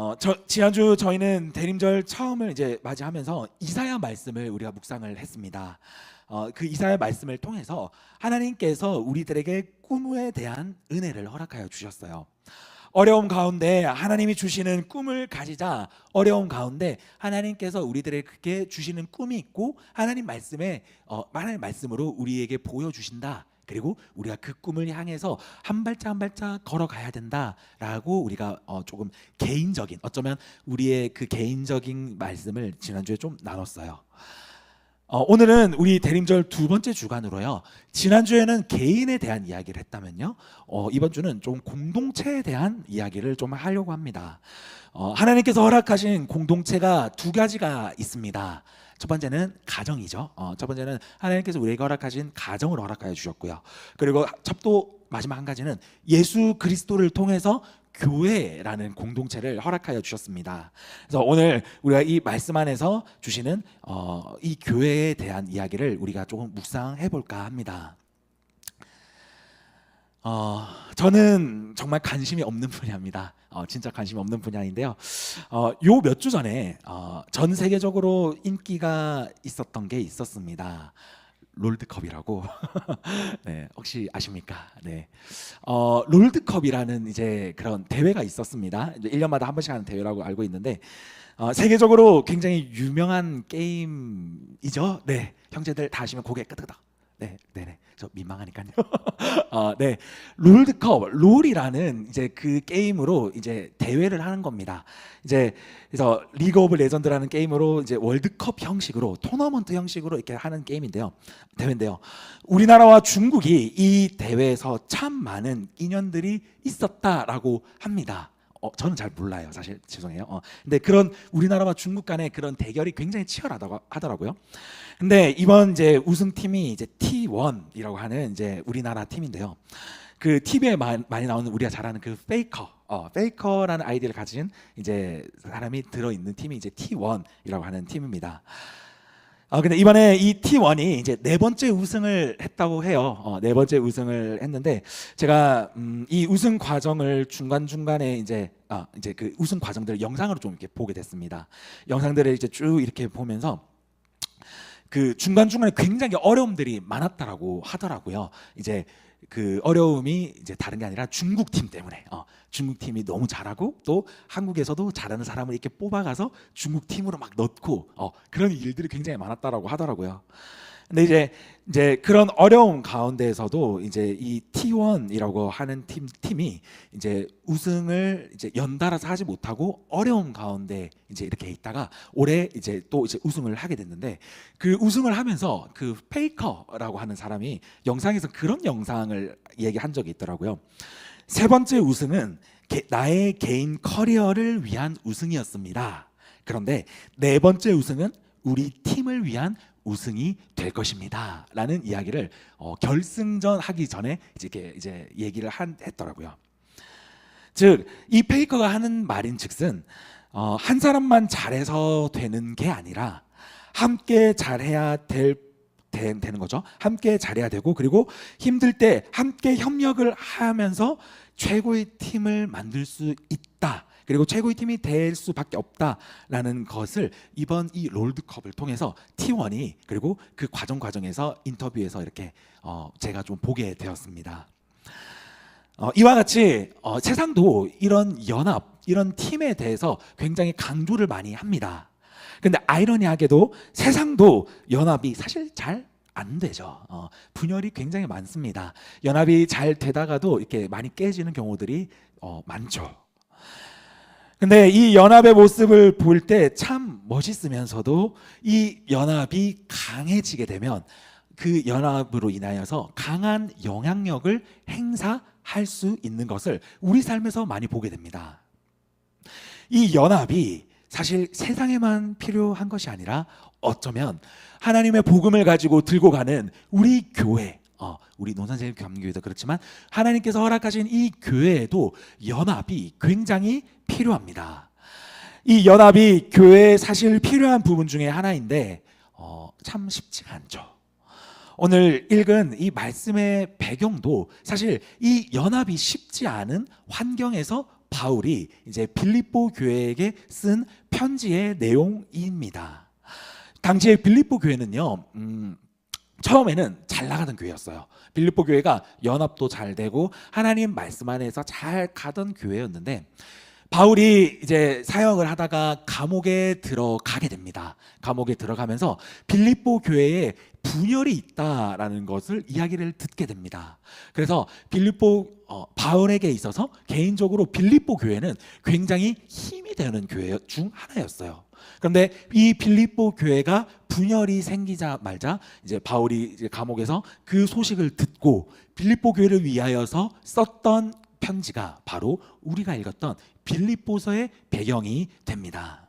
어, 저, 지난주 저희는 대림절 처음을 이제 맞이하면서 이사야 말씀을 우리가 묵상을 했습니다. 어, 그 이사야 말씀을 통해서 하나님께서 우리들에게 꿈에 대한 은혜를 허락하여 주셨어요. 어려움 가운데 하나님이 주시는 꿈을 가지자 어려움 가운데 하나님께서 우리들에게 주시는 꿈이 있고 하나님 말씀에 어, 하나님 말씀으로 우리에게 보여 주신다. 그리고 우리가 그 꿈을 향해서 한 발짝 한 발짝 걸어가야 된다라고 우리가 어, 조금 개인적인 어쩌면 우리의 그 개인적인 말씀을 지난주에 좀 나눴어요. 어, 오늘은 우리 대림절 두 번째 주간으로요. 지난주에는 개인에 대한 이야기를 했다면요. 어, 이번 주는 좀 공동체에 대한 이야기를 좀 하려고 합니다. 어, 하나님께서 허락하신 공동체가 두 가지가 있습니다. 첫 번째는 가정이죠. 어, 첫 번째는 하나님께서 우리에게 허락하신 가정을 허락하여 주셨고요. 그리고 첩도 마지막 한 가지는 예수 그리스도를 통해서 교회라는 공동체를 허락하여 주셨습니다. 그래서 오늘 우리가 이 말씀 안에서 주시는 어, 이 교회에 대한 이야기를 우리가 조금 묵상해 볼까 합니다. 어, 저는 정말 관심이 없는 분야입니다. 어, 진짜 관심이 없는 분야인데요. 어, 요 몇 주 전에 어, 전 세계적으로 인기가 있었던 게 있었습니다. 롤드컵이라고 네, 혹시 아십니까? 네. 어, 롤드컵이라는 이제 그런 대회가 있었습니다. 이제 1년마다 한 번씩 하는 대회라고 알고 있는데 어, 세계적으로 굉장히 유명한 게임이죠. 네. 형제들 다 아시면 고개 끄덕끄덕. 네, 네, 네. 저 민망하니까요. 어, 네. 롤드컵, 롤이라는 이제 그 게임으로 이제 대회를 하는 겁니다. 이제 그래서 리그 오브 레전드라는 게임으로 이제 월드컵 형식으로 토너먼트 형식으로 이렇게 하는 게임인데요. 대회인데요. 우리나라와 중국이 이 대회에서 참 많은 인연들이 있었다라고 합니다. 어, 저는 잘 몰라요, 사실 죄송해요. 어, 근데 그런 우리나라와 중국 간의 그런 대결이 굉장히 치열하다고 하더라고요. 근데 이번 이제 우승팀이 이제 T1이라고 하는 이제 우리나라 팀인데요. 그 TV에 많이 나오는 우리가 잘 아는 그 페이커, 어, 페이커라는 아이디를 가진 이제 사람이 들어 있는 팀이 이제 T1이라고 하는 팀입니다. 아 근데 이번에 이 T1이 이제 네 번째 우승을 했다고 해요. 어, 네 번째 우승을 했는데 제가 음, 이 우승 과정을 중간 중간에 이제 아 이제 그 우승 과정들을 영상으로 좀 이렇게 보게 됐습니다. 영상들을 이제 쭉 이렇게 보면서 그 중간 중간에 굉장히 어려움들이 많았다라고 하더라고요. 이제 그 어려움이 이제 다른 게 아니라 중국 팀 때문에 어, 중국 팀이 너무 잘하고 또 한국에서도 잘하는 사람을 이렇게 뽑아가서 중국 팀으로 막 넣고 어, 그런 일들이 굉장히 많았다라고 하더라고요. 근데 이제 이제 그런 어려움 가운데에서도 이제 이 T1이라고 하는 팀 팀이 이제 우승을 이제 연달아서 하지 못하고 어려움 가운데 이제 이렇게 있다가 올해 이제 또 이제 우승을 하게 됐는데 그 우승을 하면서 그 페이커라고 하는 사람이 영상에서 그런 영상을 얘기한 적이 있더라고요. 세 번째 우승은 게- 나의 개인 커리어를 위한 우승이었습니다. 그런데 네 번째 우승은 우리 팀을 위한 우승이 될 것입니다.라는 이야기를 어, 결승전 하기 전에 이제 이제 얘기를 한, 했더라고요. 즉 이 페이커가 하는 말인즉슨 어, 한 사람만 잘해서 되는 게 아니라 함께 잘해야 될 되, 되는 거죠. 함께 잘해야 되고 그리고 힘들 때 함께 협력을 하면서 최고의 팀을 만들 수 있다. 그리고 최고의 팀이 될 수밖에 없다라는 것을 이번 이 롤드컵을 통해서 T1이 그리고 그 과정 과정에서 인터뷰에서 이렇게 어, 제가 좀 보게 되었습니다. 어, 이와 같이 어, 세상도 이런 연합, 이런 팀에 대해서 굉장히 강조를 많이 합니다. 근데 아이러니하게도 세상도 연합이 사실 잘안 되죠. 어, 분열이 굉장히 많습니다. 연합이 잘 되다가도 이렇게 많이 깨지는 경우들이 어, 많죠. 근데 이 연합의 모습을 볼 때 참 멋있으면서도 이 연합이 강해지게 되면 그 연합으로 인하여서 강한 영향력을 행사할 수 있는 것을 우리 삶에서 많이 보게 됩니다. 이 연합이 사실 세상에만 필요한 것이 아니라 어쩌면 하나님의 복음을 가지고 들고 가는 우리 교회, 어, 우리 논산세임 감교회도 그렇지만 하나님께서 허락하신 이 교회에도 연합이 굉장히 필요합니다. 이 연합이 교회에 사실 필요한 부분 중에 하나인데 어, 참 쉽지가 않죠. 오늘 읽은 이 말씀의 배경도 사실 이 연합이 쉽지 않은 환경에서 바울이 이제 빌립보 교회에게 쓴 편지의 내용입니다. 당시에 빌립보 교회는요. 음, 처음에는 잘 나가던 교회였어요. 빌립보 교회가 연합도 잘 되고 하나님 말씀 안에서 잘 가던 교회였는데 바울이 이제 사역을 하다가 감옥에 들어가게 됩니다. 감옥에 들어가면서 빌립보 교회에 분열이 있다라는 것을 이야기를 듣게 됩니다. 그래서 빌립보 어, 바울에게 있어서 개인적으로 빌립보 교회는 굉장히 힘이 되는 교회 중 하나였어요. 그런데 이 빌립보 교회가 분열이 생기자 말자 이제 바울이 이제 감옥에서 그 소식을 듣고 빌립보 교회를 위하여서 썼던 편지가 바로 우리가 읽었던 빌립보서의 배경이 됩니다.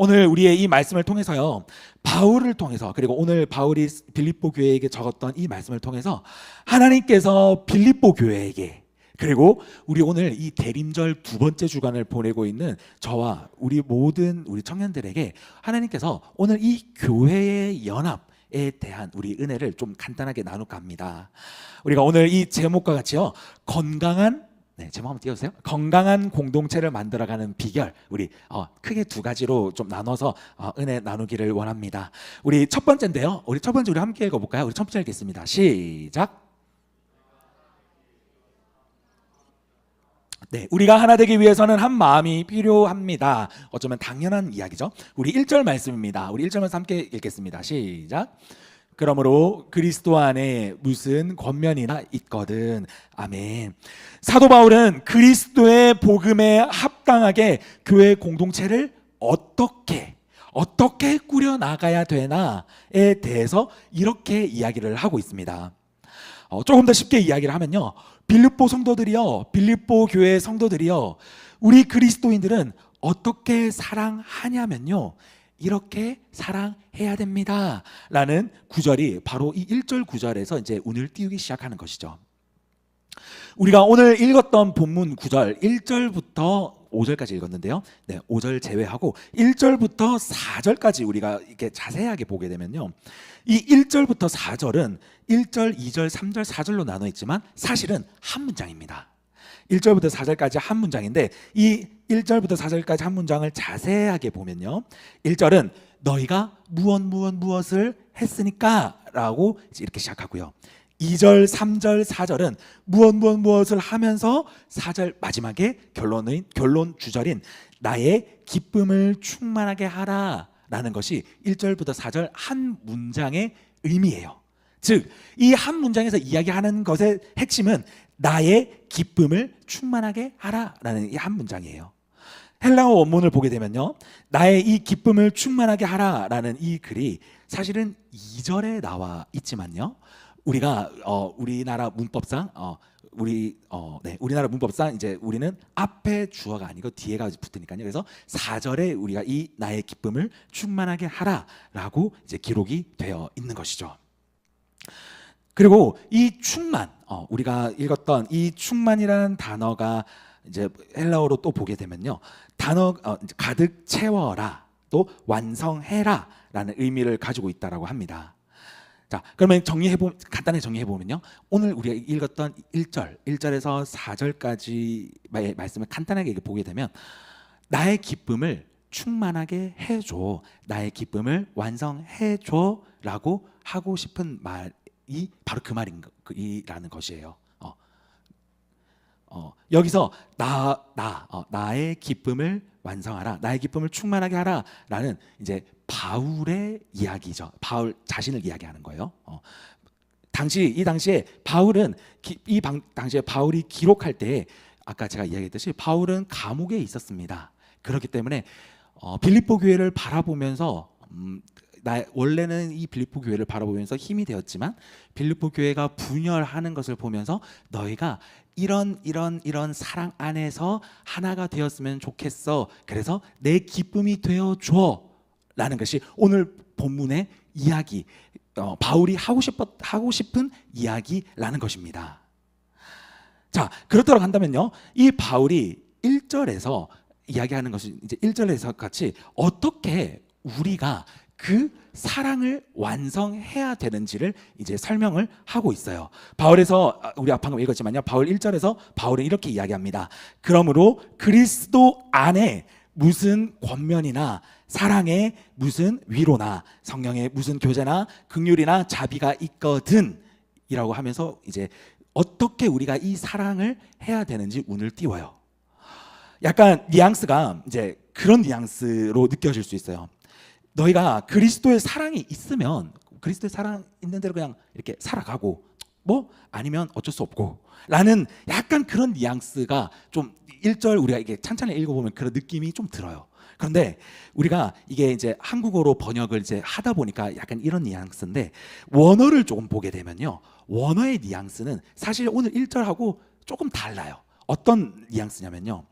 오늘 우리의 이 말씀을 통해서요. 바울을 통해서 그리고 오늘 바울이 빌립보 교회에게 적었던 이 말씀을 통해서 하나님께서 빌립보 교회에게 그리고 우리 오늘 이 대림절 두 번째 주간을 보내고 있는 저와 우리 모든 우리 청년들에게 하나님께서 오늘 이 교회의 연합 에 대한 우리 은혜를 좀 간단하게 나눌까 합니다. 우리가 오늘 이 제목과 같이요. 건강한 네, 제목 한번 띄워주세요. 건강한 공동체를 만들어가는 비결. 우리 어, 크게 두 가지로 좀 나눠서 어, 은혜 나누기를 원합니다. 우리 첫 번째인데요. 우리 첫 번째 우리 함께 읽어볼까요? 우리 첫 번째 읽겠습니다. 시작. 네, 우리가 하나 되기 위해서는 한 마음이 필요합니다. 어쩌면 당연한 이야기죠. 우리 1절 말씀입니다. 우리 1절만 함께 읽겠습니다. 시작. 그러므로 그리스도 안에 무슨 권면이나 있거든. 아멘. 사도 바울은 그리스도의 복음에 합당하게 교회 공동체를 어떻게 어떻게 꾸려 나가야 되나에 대해서 이렇게 이야기를 하고 있습니다. 어, 조금 더 쉽게 이야기를 하면요. 빌립보 성도들이요. 빌립보 교회 성도들이요. 우리 그리스도인들은 어떻게 사랑하냐면요. 이렇게 사랑해야 됩니다. 라는 구절이 바로 이 1절 구절에서 이제 운을 띄우기 시작하는 것이죠. 우리가 오늘 읽었던 본문 구절 1절부터 5절까지 읽었는데요. 네, 5절 제외하고 1절부터 4절까지 우리가 이렇게 자세하게 보게 되면요. 이 1절부터 4절은 1절, 2절, 3절, 4절로 나눠 있지만 사실은 한 문장입니다. 1절부터 4절까지 한 문장인데 이 1절부터 4절까지 한 문장을 자세하게 보면요. 1절은 너희가 무엇 무엇 무엇을 했으니까라고 이렇게 시작하고요. 2절, 3절, 4절은 무엇 무엇 무엇을 하면서 4절 마지막에 결론의 결론 주절인 나의 기쁨을 충만하게 하라라는 것이 1절부터 4절 한 문장의 의미예요. 즉, 이 한 문장에서 이야기하는 것의 핵심은 나의 기쁨을 충만하게 하라라는 이 한 문장이에요. 헬라어 원문을 보게 되면요. 나의 이 기쁨을 충만하게 하라라는 이 글이 사실은 2절에 나와 있지만요. 우리가 어, 우리나라 문법상 어, 우리 어, 네, 우리나라 문법상 이제 우리는 앞에 주어가 아니고 뒤에가 붙으니까요. 그래서 4절에 우리가 이 나의 기쁨을 충만하게 하라라고 이제 기록이 되어 있는 것이죠. 그리고 이 충만, 어, 우리가 읽었던 이 충만이라는 단어가 이제 헬라어로 또 보게 되면요, 단어 어, 가득 채워라, 또 완성해라라는 의미를 가지고 있다라고 합니다. 자, 그러면 정리해 보 간단히 정리해 보면요. 오늘 우리가 읽었던 1절, 1절에서 4절까지 말씀을 간단하게 보게 되면 나의 기쁨을 충만하게 해 줘. 나의 기쁨을 완성해 줘라고 하고 싶은 말이 바로 그 말인 이라는 것이에요. 어. 어, 여기서 나, 나, 어, 나의 기쁨을 완성하라, 나의 기쁨을 충만하게 하라라는 이제 바울의 이야기죠. 바울 자신을 이야기하는 거예요. 어. 당시 이 당시에 바울은 기, 이 방, 당시에 바울이 기록할 때 아까 제가 이야기했듯이 바울은 감옥에 있었습니다. 그렇기 때문에 어, 빌립보 교회를 바라보면서 음, 나 원래는 이 빌립보 교회를 바라보면서 힘이 되었지만 빌립보 교회가 분열하는 것을 보면서 너희가 이런 이런 이런 사랑 안에서 하나가 되었으면 좋겠어. 그래서 내 기쁨이 되어 줘라는 것이 오늘 본문의 이야기 어, 바울이 하고 싶었 하고 싶은 이야기라는 것입니다. 자, 그렇다고 한다면요. 이 바울이 1절에서 이야기하는 것이 이제 1절에서 같이 어떻게 우리가 그 사랑을 완성해야 되는지를 이제 설명을 하고 있어요. 바울에서 아, 우리 방금 읽었지만요. 바울 1절에서 바울은 이렇게 이야기합니다. 그러므로 그리스도 안에 무슨 권면이나 사랑의 무슨 위로나 성령의 무슨 교제나 긍휼이나 자비가 있거든 이라고 하면서 이제 어떻게 우리가 이 사랑을 해야 되는지 운을 띄워요. 약간 뉘앙스가 이제 그런 뉘앙스로 느껴질 수 있어요. 너희가 그리스도의 사랑이 있으면 그리스도의 사랑 있는 대로 그냥 이렇게 살아가고 뭐 아니면 어쩔 수 없고 라는 약간 그런 뉘앙스가 좀 1절 우리가 이게 찬찬히 읽어보면 그런 느낌이 좀 들어요. 그런데 우리가 이게 이제 한국어로 번역을 이제 하다 보니까 약간 이런 뉘앙스인데 원어를 조금 보게 되면요. 원어의 뉘앙스는 사실 오늘 1절하고 조금 달라요. 어떤 뉘앙스냐면요.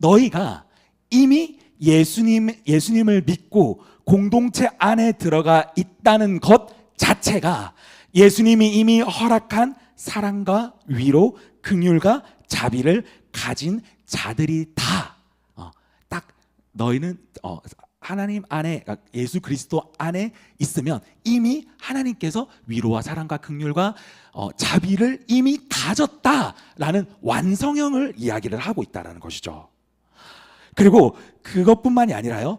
너희가 이미 예수님 예수님을 믿고 공동체 안에 들어가 있다는 것 자체가 예수님이 이미 허락한 사랑과 위로, 긍휼과 자비를 가진 자들이 다. 어, 딱 너희는 어, 하나님 안에 그러니까 예수 그리스도 안에 있으면 이미 하나님께서 위로와 사랑과 긍휼과 어, 자비를 이미 가졌다라는 완성형을 이야기를 하고 있다라는 것이죠. 그리고 그것뿐만이 아니라요.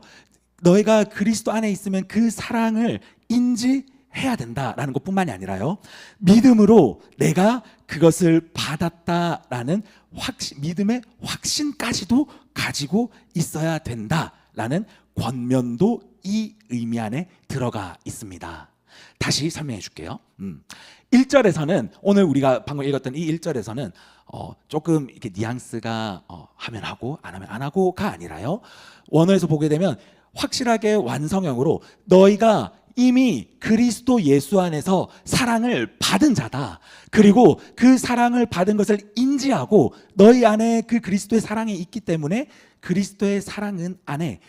너희가 그리스도 안에 있으면 그 사랑을 인지해야 된다라는 것뿐만이 아니라요. 믿음으로 내가 그것을 받았다라는 확신, 믿음의 확신까지도 가지고 있어야 된다라는 권면도 이 의미 안에 들어가 있습니다. 다시 설명해 줄게요. 음. 1절에서는 오늘 우리가 방금 읽었던 이 1절에서는 어, 조금 이렇게 뉘앙스가 어, 하면 하고 안 하면 안 하고가 아니라요. 원어에서 보게 되면 확실하게 완성형으로 너희가 이미 그리스도 예수 안에서 사랑을 받은 자다. 그리고 그 사랑을 받은 것을 인지하고 너희 안에 그 그리스도의 사랑이 있기 때문에 그리스도의 사랑은 안에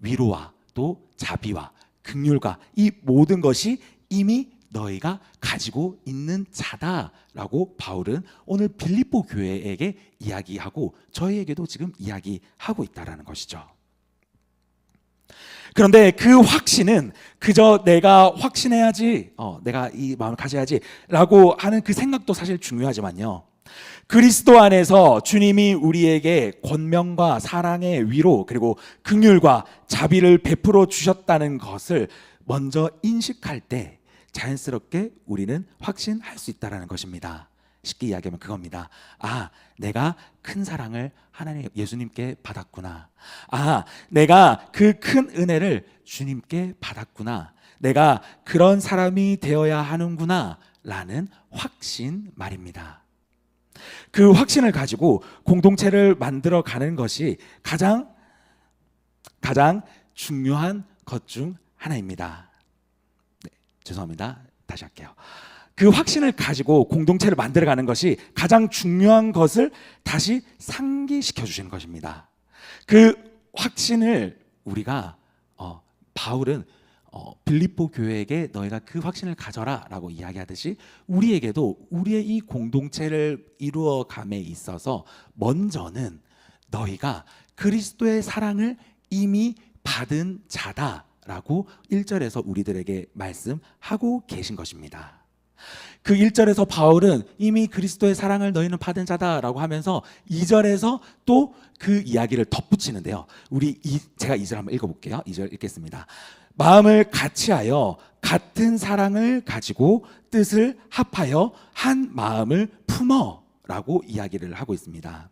위로와 또 자비와 긍휼과 이 모든 것이 이미 너희가 가지고 있는 자다라고 바울은 오늘 빌립보 교회에게 이야기하고 저희에게도 지금 이야기하고 있다라는 것이죠. 그런데 그 확신은 그저 내가 확신해야지, 어, 내가 이 마음을 가져야지라고 하는 그 생각도 사실 중요하지만요. 그리스도 안에서 주님이 우리에게 권명과 사랑의 위로 그리고 긍휼과 자비를 베풀어 주셨다는 것을 먼저 인식할 때 자연스럽게 우리는 확신할 수 있다라는 것입니다. 쉽게 이야기하면 그겁니다. 아, 내가 큰 사랑을 하나님 예수님께 받았구나. 아, 내가 그 큰 은혜를 주님께 받았구나. 내가 그런 사람이 되어야 하는구나. 라는 확신 말입니다. 그 확신을 가지고 공동체를 만들어 가는 것이 가장 가장 중요한 것 중 하나입니다. 네, 죄송합니다. 다시 할게요. 그 확신을 가지고 공동체를 만들어 가는 것이 가장 중요한 것을 다시 상기시켜 주시는 것입니다. 그 확신을 우리가 어, 바울은 어, 빌립보 교회에게 너희가 그 확신을 가져라라고 이야기하듯이 우리에게도 우리의 이 공동체를 이루어 감에 있어서 먼저는 너희가 그리스도의 사랑을 이미 받은 자다 라고 1절에서 우리들에게 말씀하고 계신 것입니다. 그 1절에서 바울은 이미 그리스도의 사랑을 너희는 받은 자다라고 하면서 2절에서 또 그 이야기를 덧붙이는데요. 우리 이, 제가 2절 한번 읽어 볼게요. 2절 읽겠습니다. 마음을 같이하여 같은 사랑을 가지고 뜻을 합하여 한 마음을 품어라고 이야기를 하고 있습니다.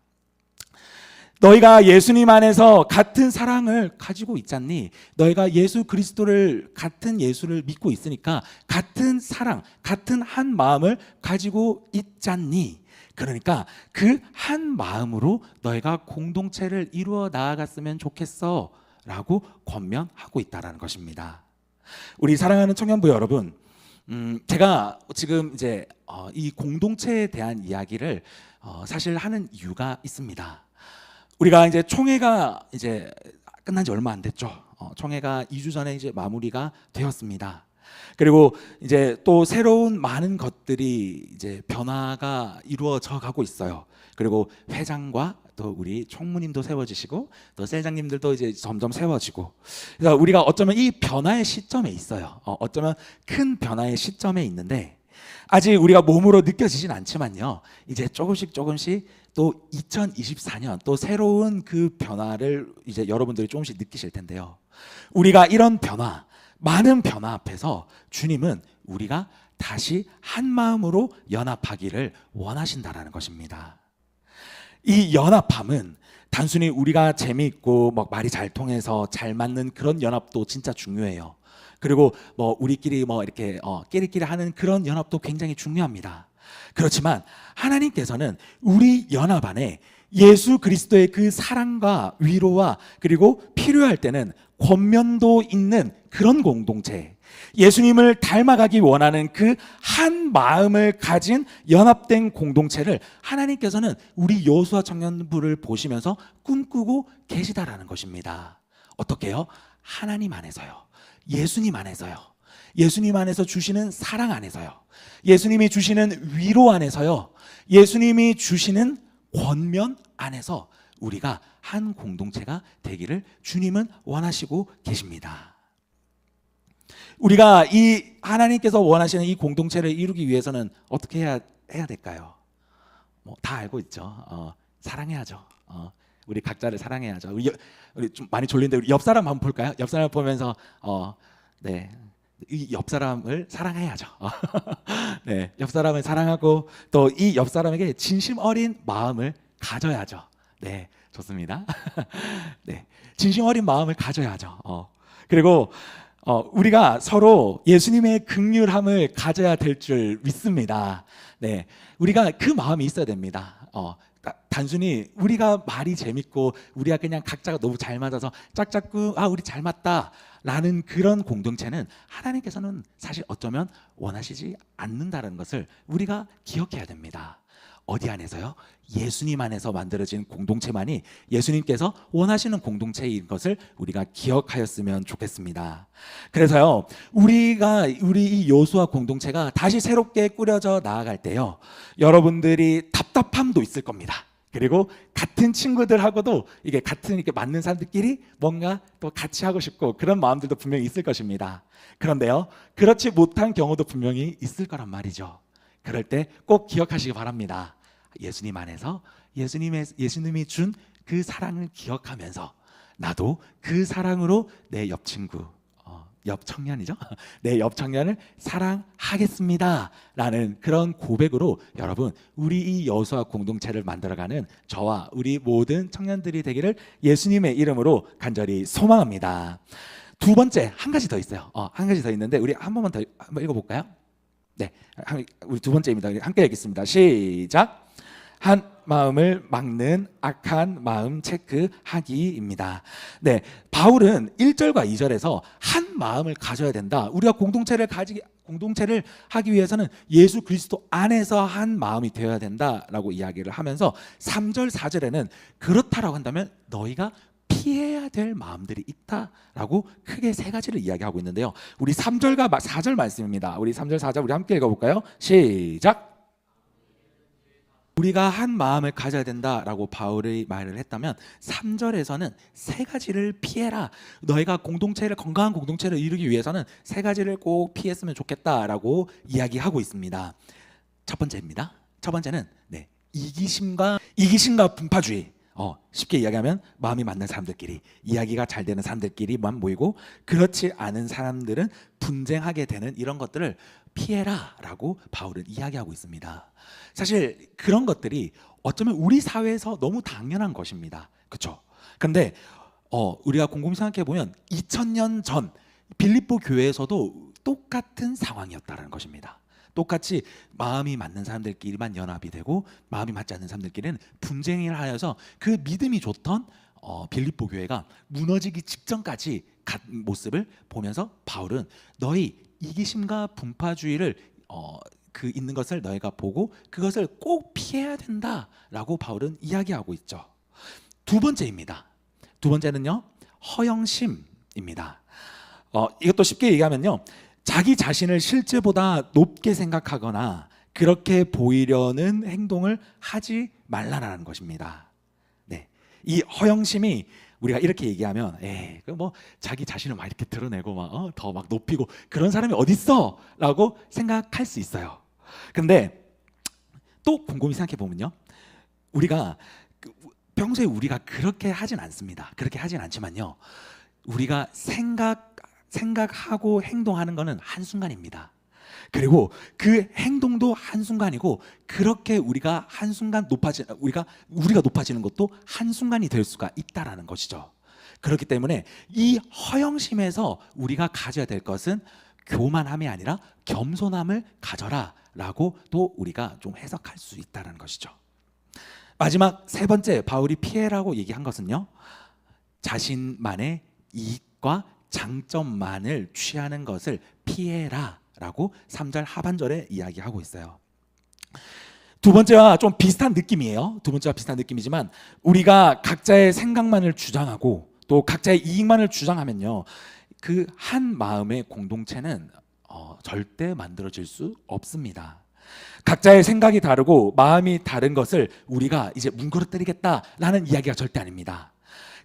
너희가 예수님 안에서 같은 사랑을 가지고 있잖니? 너희가 예수 그리스도를 같은 예수를 믿고 있으니까 같은 사랑, 같은 한 마음을 가지고 있잖니? 그러니까 그 한 마음으로 너희가 공동체를 이루어 나아갔으면 좋겠어. 라고 권면하고 있다라는 것입니다. 우리 사랑하는 청년부 여러분, 음, 제가 지금 이제 어, 이 공동체에 대한 이야기를 어, 사실 하는 이유가 있습니다. 우리가 이제 총회가 이제 끝난 지 얼마 안 됐죠. 어, 총회가 2주 전에 이제 마무리가 되었습니다. 그리고 이제 또 새로운 많은 것들이 이제 변화가 이루어져 가고 있어요. 그리고 회장과 또 우리 총무님도 세워지시고 또 셀장님들도 이제 점점 세워지고 그래서 우리가 어쩌면 이 변화의 시점에 있어요. 어, 어쩌면 큰 변화의 시점에 있는데 아직 우리가 몸으로 느껴지진 않지만요. 이제 조금씩 조금씩 또 2024년 또 새로운 그 변화를 이제 여러분들이 조금씩 느끼실 텐데요. 우리가 이런 변화, 많은 변화 앞에서 주님은 우리가 다시 한 마음으로 연합하기를 원하신다라는 것입니다. 이 연합함은 단순히 우리가 재미있고 막 말이 잘 통해서 잘 맞는 그런 연합도 진짜 중요해요. 그리고 뭐 우리끼리 뭐 이렇게 어 끼리끼리 하는 그런 연합도 굉장히 중요합니다. 그렇지만 하나님께서는 우리 연합 안에 예수 그리스도의 그 사랑과 위로와 그리고 필요할 때는 권면도 있는 그런 공동체, 예수님을 닮아가기 원하는 그 한 마음을 가진 연합된 공동체를 하나님께서는 우리 여수와 청년부를 보시면서 꿈꾸고 계시다라는 것입니다. 어떻게요? 하나님 안에서요. 예수님 안에서요. 예수님 안에서 주시는 사랑 안에서요. 예수님이 주시는 위로 안에서요. 예수님이 주시는 권면 안에서 우리가 한 공동체가 되기를 주님은 원하시고 계십니다. 우리가 이 하나님께서 원하시는 이 공동체를 이루기 위해서는 어떻게 해야 해야 될까요? 뭐 다 알고 있죠. 어, 사랑해야죠. 어, 우리 각자를 사랑해야죠. 우리, 여- 우리 좀 많이 졸린데 우리 옆 사람 한번 볼까요? 옆 사람 보면서 어, 네. 이 옆 사람을 사랑해야죠. 어, 네, 옆 사람을 사랑하고 또 이 옆 사람에게 진심 어린 마음을 가져야죠. 네, 좋습니다. 네, 진심 어린 마음을 가져야죠. 어, 그리고 어, 우리가 서로 예수님의 극률함을 가져야 될 줄 믿습니다. 네, 우리가 그 마음이 있어야 됩니다. 어, 다- 단순히 우리가 말이 재밌고 우리가 그냥 각자가 너무 잘 맞아서 짝짝꿍 아 우리 잘 맞다라는 그런 공동체는 하나님께서는 사실 어쩌면 원하시지 않는다는 것을 우리가 기억해야 됩니다. 어디 안에서요? 예수님 안에서 만들어진 공동체만이 예수님께서 원하시는 공동체인 것을 우리가 기억하였으면 좋겠습니다. 그래서요, 우리가 우리 이 요수와 공동체가 다시 새롭게 꾸려져 나아갈 때요, 여러분들이 답답함도 있을 겁니다. 그리고 같은 친구들하고도 이게 같은 이렇게 맞는 사람들끼리 뭔가 또 같이 하고 싶고 그런 마음들도 분명히 있을 것입니다. 그런데요, 그렇지 못한 경우도 분명히 있을 거란 말이죠. 그럴 때 꼭 기억하시기 바랍니다. 예수님 안에서 예수님의 예수님이 준 그 사랑을 기억하면서 나도 그 사랑으로 내 옆 친구, 어, 옆 청년이죠. 내 옆 청년을 사랑하겠습니다라는 그런 고백으로 여러분 우리 이 여수와 공동체를 만들어가는 저와 우리 모든 청년들이 되기를 예수님의 이름으로 간절히 소망합니다. 두 번째 한 가지 더 있어요. 어, 한 가지 더 있는데 우리 한 번만 더 한번 읽어볼까요? 네, 한- 우리 두 번째입니다. 함께 읽겠습니다. 시작. 한 마음을 막는 악한 마음 체크하기입니다. 네, 바울은 1절과 2절에서 한 마음을 가져야 된다. 우리가 공동체를 가지기 공동체를 하기 위해서는 예수 그리스도 안에서 한 마음이 되어야 된다라고 이야기를 하면서 3절 4절에는 그렇다라고 한다면 너희가 피해야 될 마음들이 있다라고 크게 세 가지를 이야기하고 있는데요. 우리 3절과 4절 말씀입니다. 우리 3절 4절 우리 함께 읽어 볼까요? 시작. 우리가 한 마음을 가져야 된다라고 바울이 말을 했다면 3절에서는 세 가지를 피해라. 너희가 공동체를 건강한 공동체를 이루기 위해서는 세 가지를 꼭 피했으면 좋겠다라고 이야기하고 있습니다. 첫 번째입니다. 첫 번째는 네, 이기심과 이기심과 분파주의. 어, 쉽게 이야기하면 마음이 맞는 사람들끼리 이야기가 잘 되는 사람들끼리만 모이고 그렇지 않은 사람들은 분쟁하게 되는 이런 것들을 피해라라고 바울은 이야기하고 있습니다. 사실 그런 것들이 어쩌면 우리 사회에서 너무 당연한 것입니다. 그렇죠? 근데 어, 우리가 곰곰이 생각해 보면 2000년 전 빌립보 교회에서도 똑같은 상황이었다는 것입니다. 똑같이 마음이 맞는 사람들끼리만 연합이 되고 마음이 맞지 않는 사람들끼리는 분쟁을 하여서 그 믿음이 좋던 어, 빌립보 교회가 무너지기 직전까지 간 모습을 보면서 바울은 너희 이기심과 분파주의를 어, 그 있는 것을 너희가 보고 그것을 꼭 피해야 된다라고 바울은 이야기하고 있죠. 두 번째입니다. 두 번째는요 허영심입니다. 어, 이것도 쉽게 얘기하면요 자기 자신을 실제보다 높게 생각하거나 그렇게 보이려는 행동을 하지 말라라는 것입니다. 네. 이 허영심이 우리가 이렇게 얘기하면 에, 그뭐 자기 자신을 막 이렇게 드러내고 막더막 높이고 그런 사람이 어디 있어라고 생각할 수 있어요. 근데 또 곰곰이 생각해 보면요. 우리가 그 평소에 우리가 그렇게 하진 않습니다. 그렇게 하진 않지만요. 우리가 생각 생각하고 행동하는 거는 한순간입니다. 그리고 그 행동도 한순간이고 그렇게 우리가 한순간 높아지 우리가 우리가 높아지는 것도 한순간이 될 수가 있다라는 것이죠. 그렇기 때문에 이 허영심에서 우리가 가져야 될 것은 교만함이 아니라 겸손함을 가져라라고 또 우리가 좀 해석할 수 있다라는 것이죠. 마지막 세 번째 바울이 피해라고 얘기한 것은요. 자신만의 이익과 장점만을 취하는 것을 피해라 라고 3절 하반절에 이야기하고 있어요. 두 번째와 좀 비슷한 느낌이에요. 두 번째와 비슷한 느낌이지만 우리가 각자의 생각만을 주장하고 또 각자의 이익만을 주장하면요. 그 한 마음의 공동체는 어, 절대 만들어질 수 없습니다. 각자의 생각이 다르고 마음이 다른 것을 우리가 이제 뭉그러뜨리겠다라는 이야기가 절대 아닙니다.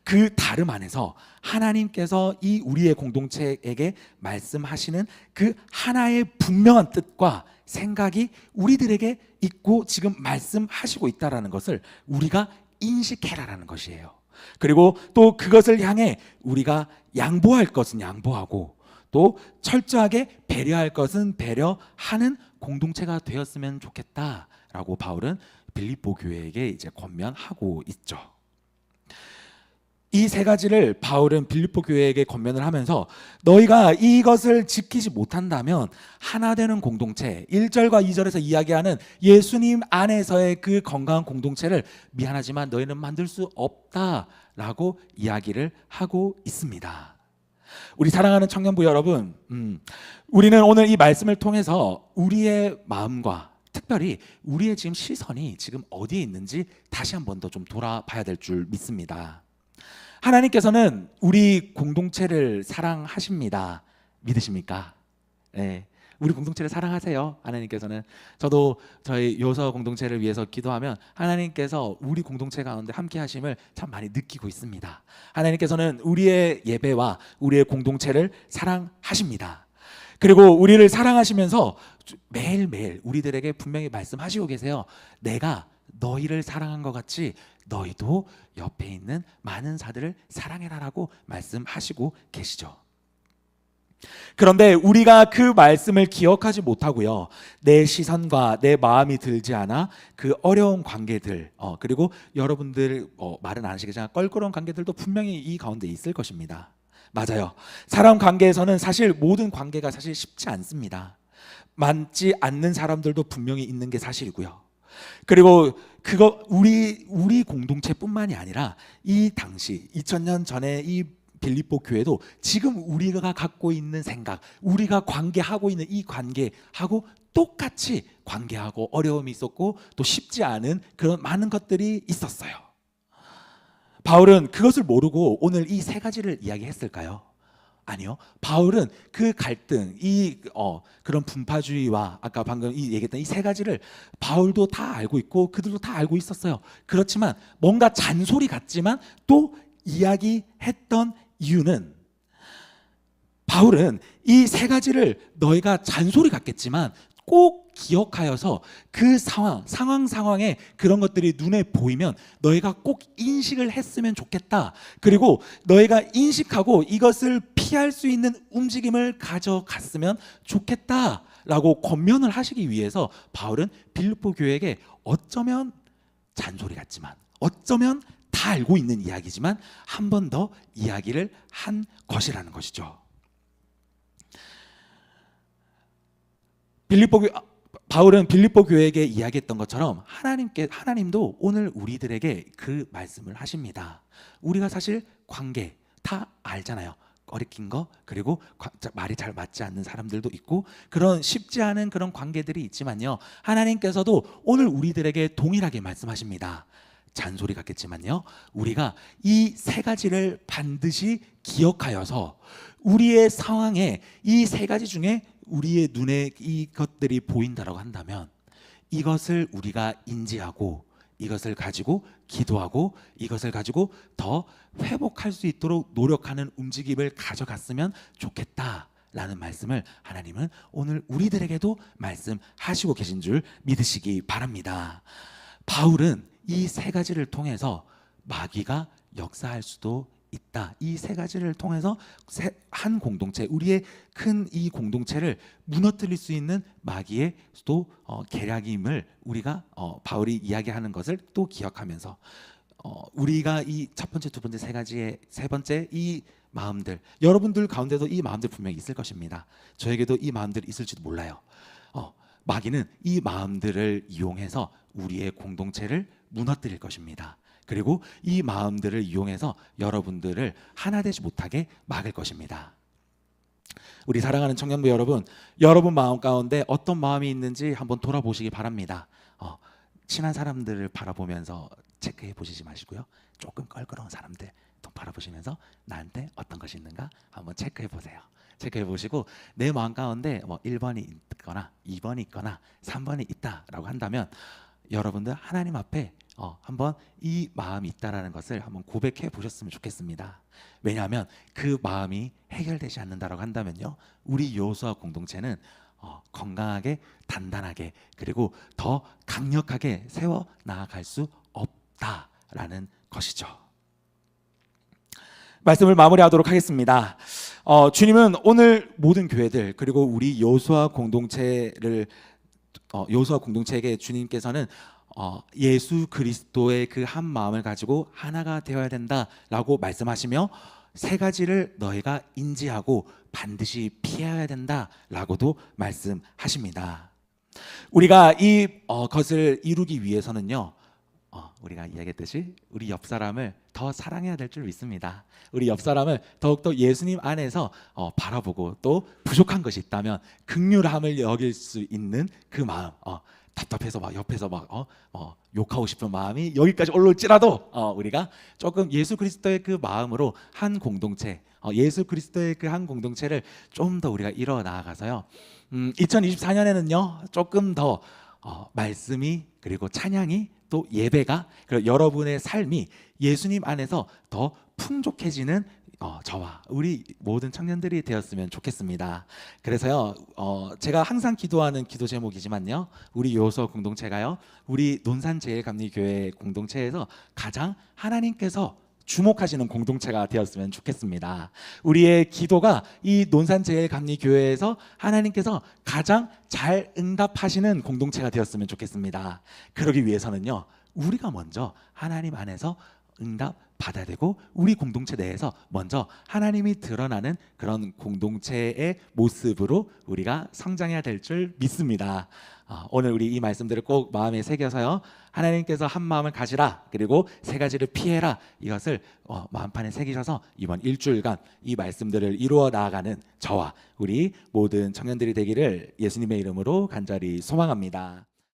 그 다름 안에서 하나님께서 이 우리의 공동체에게 말씀하시는 그 하나의 분명한 뜻과 생각이 우리들에게 있고 지금 말씀하시고 있다라는 것을 우리가 인식해라라는 것이에요. 그리고 또 그것을 향해 우리가 양보할 것은 양보하고 또 철저하게 배려할 것은 배려하는 공동체가 되었으면 좋겠다라고 바울은 빌립보 교회에게 이제 권면하고 있죠. 이 세 가지를 바울은 빌립보 교회에게 권면을 하면서 너희가 이것을 지키지 못한다면 하나 되는 공동체 1절과 2절에서 이야기하는 예수님 안에서의 그 건강한 공동체를 미안하지만 너희는 만들 수 없다라고 이야기를 하고 있습니다. 우리 사랑하는 청년부 여러분, 음, 우리는 오늘 이 말씀을 통해서 우리의 마음과 특별히 우리의 지금 시선이 지금 어디에 있는지 다시 한 번 더 좀 돌아봐야 될 줄 믿습니다. 하나님께서는 우리 공동체를 사랑하십니다. 믿으십니까? 네. 우리 공동체를 사랑하세요. 하나님께서는 저도 저희 요서 공동체를 위해서 기도하면 하나님께서 우리 공동체 가운데 함께 하심을 참 많이 느끼고 있습니다. 하나님께서는 우리의 예배와 우리의 공동체를 사랑하십니다. 그리고 우리를 사랑하시면서 매일매일 우리들에게 분명히 말씀하시고 계세요. 내가 너희를 사랑한 것 같이 너희도 옆에 있는 많은 사들을 사랑해라라고 말씀하시고 계시죠. 그런데 우리가 그 말씀을 기억하지 못하고요. 내 시선과 내 마음이 들지 않아 그 어려운 관계들, 어, 그리고 여러분들 어, 말은 안 하시겠지만 껄끄러운 관계들도 분명히 이 가운데 있을 것입니다. 맞아요. 사람 관계에서는 사실 모든 관계가 사실 쉽지 않습니다. 맞지 않는 사람들도 분명히 있는 게 사실이고요. 그리고 그거 우리 우리 공동체뿐만이 아니라 이 당시 2000년 전에 이 빌립보 교회도 지금 우리가 갖고 있는 생각, 우리가 관계하고 있는 이 관계하고 똑같이 관계하고 어려움이 있었고 또 쉽지 않은 그런 많은 것들이 있었어요. 바울은 그것을 모르고 오늘 이 세 가지를 이야기했을까요? 아니요. 바울은 그 갈등, 이 어, 그런 분파주의와 아까 방금 이 얘기했던 이 세 가지를 바울도 다 알고 있고 그들도 다 알고 있었어요. 그렇지만 뭔가 잔소리 같지만 또 이야기했던 이유는 바울은 이 세 가지를 너희가 잔소리 같겠지만 꼭 기억하여서 그 상황, 상황 상황에 그런 것들이 눈에 보이면 너희가 꼭 인식을 했으면 좋겠다. 그리고 너희가 인식하고 이것을 피할 수 있는 움직임을 가져갔으면 좋겠다. 라고 권면을 하시기 위해서 바울은 빌립보 교회에게 어쩌면 잔소리 같지만 어쩌면 다 알고 있는 이야기지만 한 번 더 이야기를 한 것이라는 것이죠. 빌립보 교 바울은 빌립보 교회에게 이야기했던 것처럼 하나님께 하나님도 오늘 우리들에게 그 말씀을 하십니다. 우리가 사실 관계 다 알잖아요. 어리킨 거 그리고 말이 잘 맞지 않는 사람들도 있고 그런 쉽지 않은 그런 관계들이 있지만요. 하나님께서도 오늘 우리들에게 동일하게 말씀하십니다. 잔소리 같겠지만요. 우리가 이 세 가지를 반드시 기억하여서 우리의 상황에 이 세 가지 중에 우리의 눈에 이것들이 보인다라고 한다면 이것을 우리가 인지하고 이것을 가지고 기도하고 이것을 가지고 더 회복할 수 있도록 노력하는 움직임을 가져갔으면 좋겠다 라는 말씀을 하나님은 오늘 우리들에게도 말씀하시고 계신 줄 믿으시기 바랍니다. 바울은 이 세 가지를 통해서 마귀가 역사할 수도 있다. 이 세 가지를 통해서 세- 한 공동체, 우리의 큰 이 공동체를 무너뜨릴 수 있는 마귀의 또 어, 계략임을 우리가 어, 바울이 이야기하는 것을 또 기억하면서 어, 우리가 이 첫 번째, 두 번째, 세 가지의 세 번째 이 마음들 여러분들 가운데도 이 마음들 분명히 있을 것입니다. 저에게도 이 마음들이 있을지도 몰라요. 어, 마귀는 이 마음들을 이용해서 우리의 공동체를 무너뜨릴 것입니다. 그리고 이 마음들을 이용해서 여러분들을 하나 되지 못하게 막을 것입니다. 우리 사랑하는 청년부 여러분, 여러분 마음 가운데 어떤 마음이 있는지 한번 돌아보시기 바랍니다. 어, 친한 사람들을 바라보면서 체크해 보시지 마시고요. 조금 껄끄러운 사람들 또 바라보시면서 나한테 어떤 것이 있는가 한번 체크해 보세요. 체크해 보시고 내 마음 가운데 뭐 1번이 있거나 2번이 있거나 3번이 있다라고 한다면 여러분들 하나님 앞에 어, 한번 이 마음이 있다라는 것을 한번 고백해 보셨으면 좋겠습니다. 왜냐하면 그 마음이 해결되지 않는다라고 한다면요, 우리 요소와 공동체는 어, 건강하게 단단하게 그리고 더 강력하게 세워 나아갈 수 없다라는 것이죠. 말씀을 마무리하도록 하겠습니다. 어, 주님은 오늘 모든 교회들 그리고 우리 요소와 공동체를 어, 요소와 공동체에게 주님께서는 어, 예수 그리스도의 그 한 마음을 가지고 하나가 되어야 된다라고 말씀하시며 세 가지를 너희가 인지하고 반드시 피해야 된다라고도 말씀하십니다. 우리가 이 어, 것을 이루기 위해서는요. 어, 우리가 이야기했듯이 우리 옆 사람을 더 사랑해야 될 줄 믿습니다. 우리 옆 사람을 더욱더 예수님 안에서 어, 바라보고 또 부족한 것이 있다면 극률함을 여길 수 있는 그 마음, 어, 답답해서 막 옆에서 막 어, 어, 욕하고 싶은 마음이 여기까지 올라올지라도 어, 우리가 조금 예수 그리스도의 그 마음으로 한 공동체, 어, 예수 그리스도의 그 한 공동체를 좀 더 우리가 이뤄 나아가서요. 음, 2024년에는요 조금 더 어, 말씀이 그리고 찬양이 또 예배가 그리고 여러분의 삶이 예수님 안에서 더 풍족해지는 어, 저와 우리 모든 청년들이 되었으면 좋겠습니다. 그래서요, 어, 제가 항상 기도하는 기도 제목이지만요, 우리 요소 공동체가요, 우리 논산제일감리교회 공동체에서 가장 하나님께서 주목하시는 공동체가 되었으면 좋겠습니다. 우리의 기도가 이 논산제일감리교회에서 하나님께서 가장 잘 응답하시는 공동체가 되었으면 좋겠습니다. 그러기 위해서는요, 우리가 먼저 하나님 안에서 응답 받아야 되고 우리 공동체 내에서 먼저 하나님이 드러나는 그런 공동체의 모습으로 우리가 성장해야 될 줄 믿습니다. 아, 오늘 우리 이 말씀들을 꼭 마음에 새겨서요. 하나님께서 한 마음을 가지라 그리고 세 가지를 피해라 이것을 어, 마음판에 새기셔서 이번 일주일간 이 말씀들을 이루어 나아가는 저와 우리 모든 청년들이 되기를 예수님의 이름으로 간절히 소망합니다.